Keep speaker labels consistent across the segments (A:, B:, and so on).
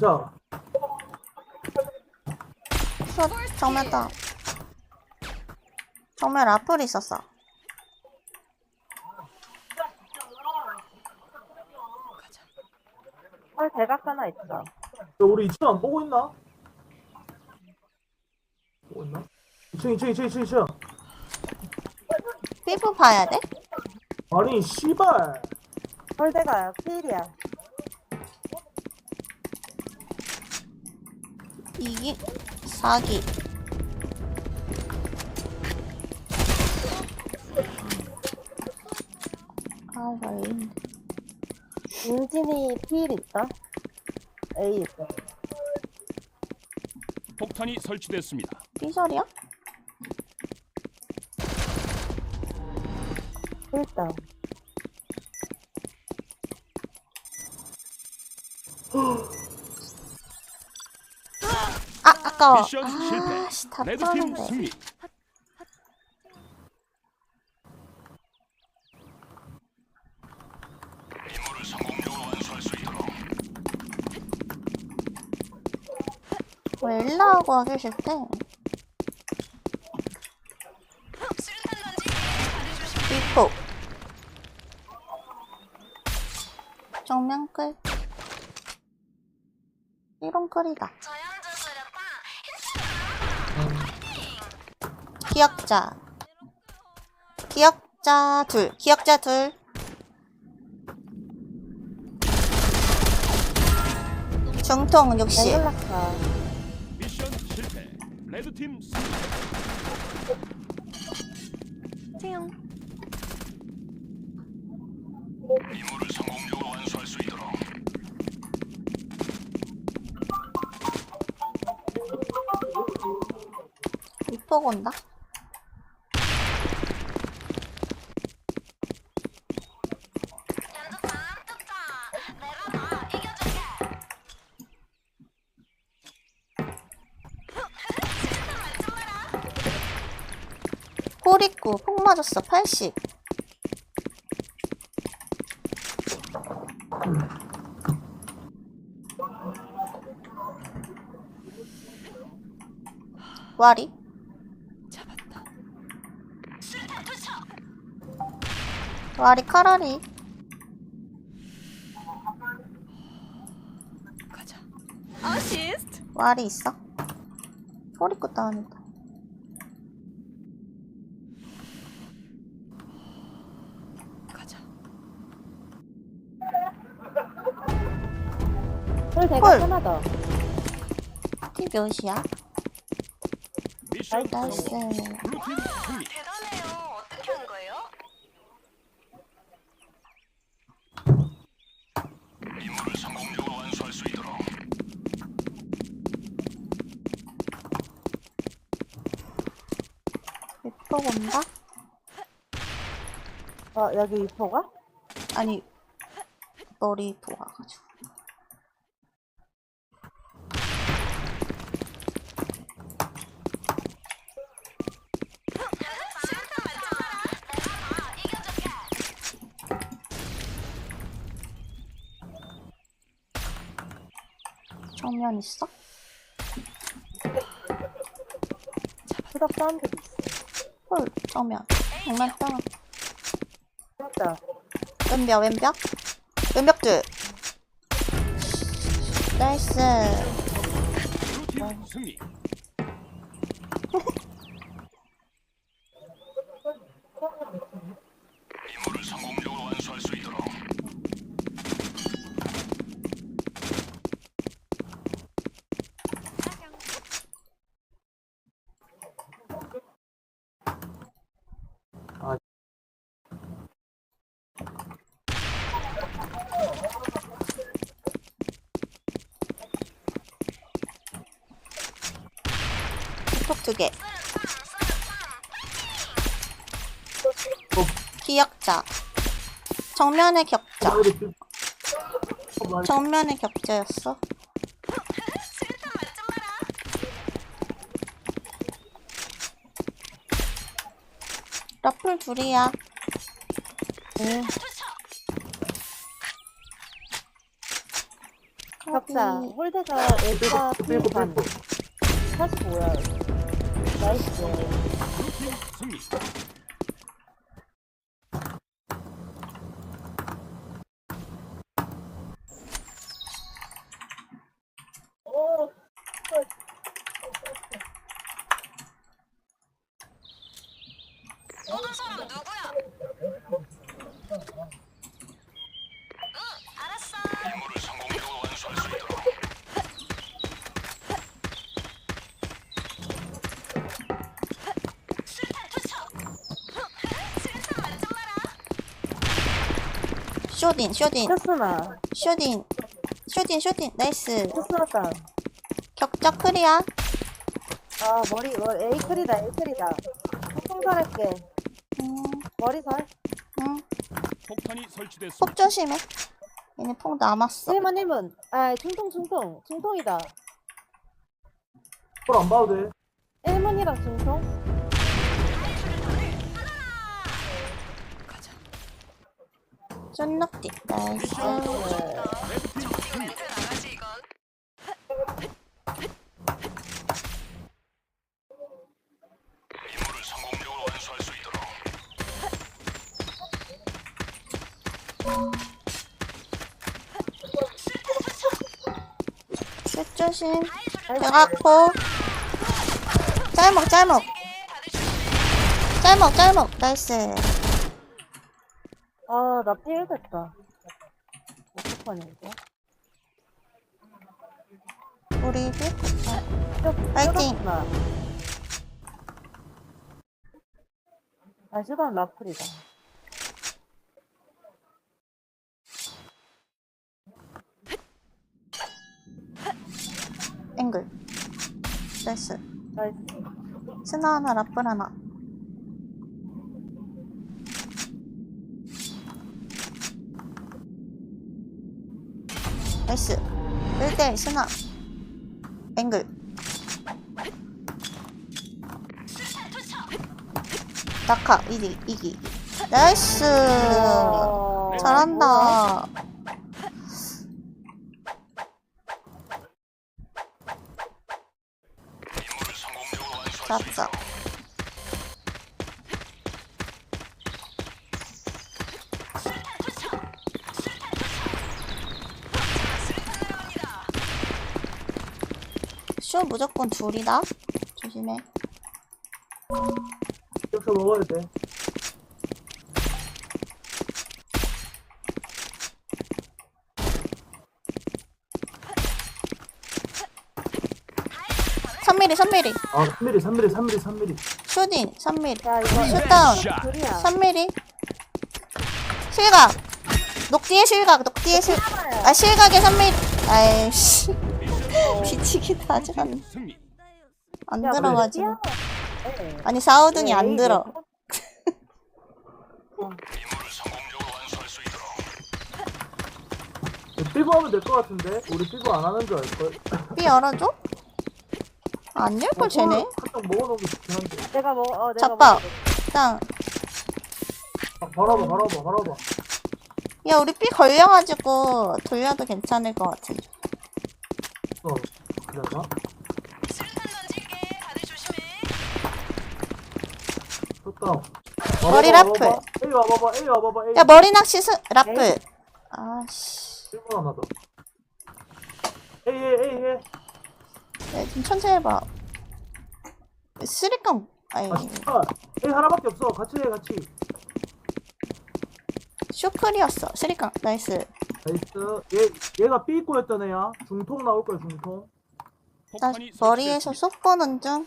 A: 자,
B: 숏 정면다 정면 라플 있었어
C: 헐 대각 하나 있어.
A: 야, 우리 2층 안 보고 있나? 보고 있나? 2층, 2층, 2층, 2층, 2층.
B: 피부 봐야 돼?
A: 아니, 씨발.
C: 헐 대각 필이야.
B: 이기 사기 아 왜?
C: 인진이 필 있어. A 있어.
D: 폭탄이 설치됐습니다.
B: 삐절이야?
C: 필다.
B: 아
D: 실패.
B: 아씨 다
D: 승리.
B: 왜 일라하고 하기 싫대? 비포 정면 끌 이런 끌이다 기억자 기억자 둘 기억자 둘 중통 60
C: 앵글락사.
D: 미션 실패. 레드팀 승리.
B: ting. 이뻐 온다. 홀 있고 폭 맞았어 80 와리? 잡았다. 와리 카라리. 와리 있어? 홀 있고 다운이다
C: 헐 대각
B: 헐.
C: 하나 더.
B: 티 몇이야?
D: 미션
B: 나이스
D: 성공. 블루팀 승리.
E: 대단해요. 어떻게 한 거예요?
B: 이뻐 온다?
C: 어 여기 이포가?
B: 아니 머리 도와가지고 정면 있어?
C: 수덕 사운드 있어.
B: 헐 정면 정면 땅
C: 진짜.
B: 왼벽 왼벽 왼벽 둘 나이스
D: 승리.
B: 톡두개 기역자 정면의 격자 정면의 격자였어 러플 둘이야
C: 응. 벽 홀대자,
B: 음.
A: 삐고
C: 애가
A: 삐고
C: 피반.
A: 삐고
C: 45야. 나이스.
D: 블루팀 승리.
E: 모든 사람 누구야? 응, 알았어. 수류탄 투척. 수류탄 맞좀 마라.
B: 쇼딘 쇼딘
C: 테스나.
B: 쇼딘 쇼딘 쇼딘 나이스
C: 테스나다.
B: 격자 크리야
C: 아, 머리, 머리, 에이클이다, 에이클이다. 폭풍 살할게.
B: 음,
C: 머리 살.
B: 음.
D: 폭탄이 설치됐습니다.
B: 폭 조심해 얘네 폭 남았어
C: 1문, 1문. 아, 중통, 중통. 중통이다.
A: 꼴안 봐도 돼
C: 1문이랑 중통.
B: 쫀낙디 나이스 조심 대각포 짤먹 짤먹. 짤먹 짤먹 나이스
C: 아, 나 피해 됐다. 어떡하냐, 이거.
B: 우리 삐
C: 뼈-
B: 파이팅.
C: 뼈다구나. 아, 수단 라플이다.
B: 앵글 나이스
C: 나이스.
B: 스나 하나 라플 하나 나이스. 1대1 스나 앵글. 낙하 이기 이기. 나이스.
C: 어,
B: 잘한다. 잡자 쇼 무조건 둘이다. 조심해.
A: 여기서 먹어야 돼.
B: 삼미리 삼미리.
A: 아 3mm 3mm 3mm 3mm
B: 쇼딘 삼미리.
C: 야, 이거
B: 슛다운.
D: 샷.
C: 둘이야.
B: 3mm 실각. 녹뒤에 실각 녹뒤에 실아 실각에 3mm 아이씨 비치기도 하지 않,
D: 승리.
B: 안
C: 야,
B: 들어가지고
C: 뭐야? 네.
B: 아니 사우등이
C: 네,
B: 안 들어
A: 삐고 하면 될 것 같은데 우리 삐고 안 하는 줄 알걸
B: 삐 열어줘? 안 열걸 쟤네
A: 살짝 먹어놓은 게 좋긴 한데
C: 내가 먹어, 어, 내가
B: 잡봐.
C: 먹어.
B: 일단
A: 아, 와봐 바로 와봐
B: 야 우리 삐 걸려가지고 돌려도 괜찮을 것 같은데
A: 어 그랬나?
E: 수류탄 던질게. 다들 조심해.
A: 좋다
B: 머리 라플.
A: A 와봐봐 A 와봐봐. A
B: 야 머리 낚시 스 라플. 아씨.
A: 1분 하나 더. A A A
B: 야, 좀 천천히 해봐. 쓰리깡 아니
A: 아 씨발. A 하나밖에 없어. 같이 해 같이
B: 쇼클이었어. 쓰리깡. 나이스.
A: 나이스. 얘 얘가 B 입고였던 애야. 중통 나올 거야 중통.
B: 나 머리에서. 쏙 보는 중.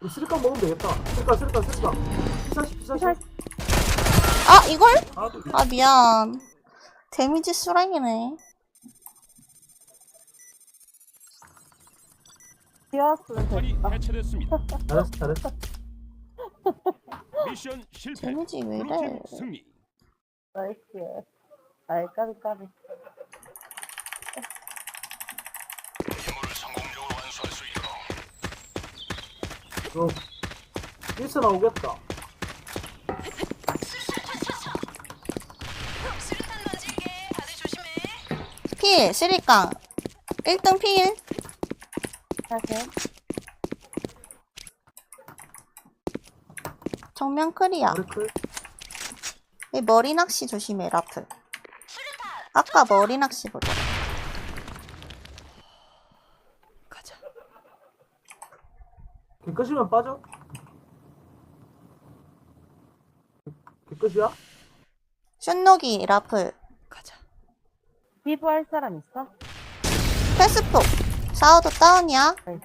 A: 우리 쓰리깡 먹으면 되겠다. 쓰리깡 쓰리깡 쓰리깡. 피사시 피사시
B: 아 이걸? 아아 미안. 데미지 수랑이네.
C: 뛰어왔으면
D: 폭탄이
C: 됐다.
D: 해체됐습니다.
A: 잘했어 잘했어.
D: 미션 실패.
B: 데미지 왜 이래
D: 블루팀 승리.
C: 나이스. 아이, 까비, 까비.
A: 이거 1스 나오겠다
E: 수류탄 던질게. 다들 조심해.
B: 필 필, 쓰리깡. 1등 필.
C: 사실.
B: 정면 클이야.
A: 머리클.
B: 이 머리 낚시 조심해, 라플. 아까 머리 낚시 보자.
A: 개끝이면 빠져. 개끝이야?
B: 슛노기, 라플.
C: 비브 할 사람 있어?
B: 패스폭. 사우도 다운이야.
C: 네.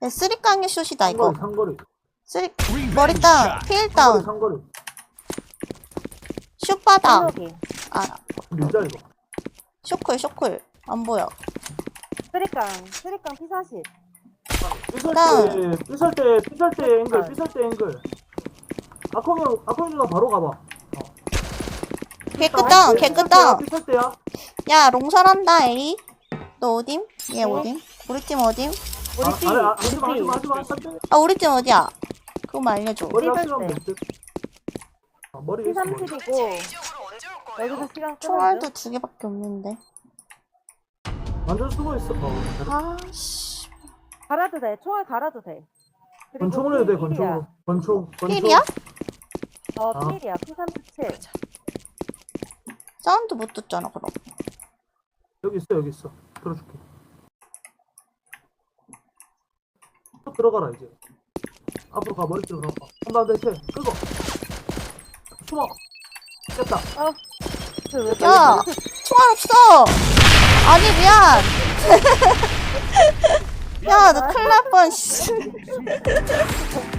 B: 네, 쓰리 깡의 슛이다, 이거.
A: 상거리 상거리.
B: 쓰리, 머리 다운, 필 다운,
A: 상거리.
C: 신호기.
B: 아,
A: 밀자 이거.
B: 쇼클, 쇼클. 안 보여.
C: 쓰리깡, 쓰리깡 피사십.
A: 삐설. 때 삐설 때 삐설 때 앵글. 삐설 때 앵글. 아콩이 아콩이 누나 바로 가봐.
B: 개끝 다운.
A: 삐설 때야.
B: 야, 롱설한다, 에이. 너 어딘? 얘
C: 네.
B: 어딘? 우리 팀 어딘?
C: 우리
A: 아, 아,
C: 우리
A: 하지 마, 하지
C: 삐,
A: 마, 하지 마,
C: 우리
A: 하지
C: 삐.
A: 마.
B: 아, 우리 팀 어디야? 그거만 알려줘.
A: 머리
C: 삐설 때.
A: 아, 머리 있어. 머리.
C: P30이고,
E: 이쪽으로 언제 올 거예요?
C: 여기서 시간
B: 총알도. 두 개밖에 없는데.
A: 완전 쓰고 있어. 어,
B: 아, 씨.
C: 갈아도 돼. 총알 갈아도 돼. 그리고
A: 권총으로 해도 돼,
C: P1이야.
A: 권총으로. 권총, 권총.
B: 필이야?
C: 어,
A: 아.
C: 필이야. P37.
B: 사운드 못 듣잖아, 그럼.
A: 여기 있어, 여기 있어. 들어줄게. 또 들어가라, 이제. 앞으로 가, 머리 쪽으로 가. 한번 대체, 끄고. 숨어. 됐다.
C: 그 왜,
B: 야, 총알 없어! 아니, 미안! 야, 너 큰일 날 뻔, 씨.
D: 승리.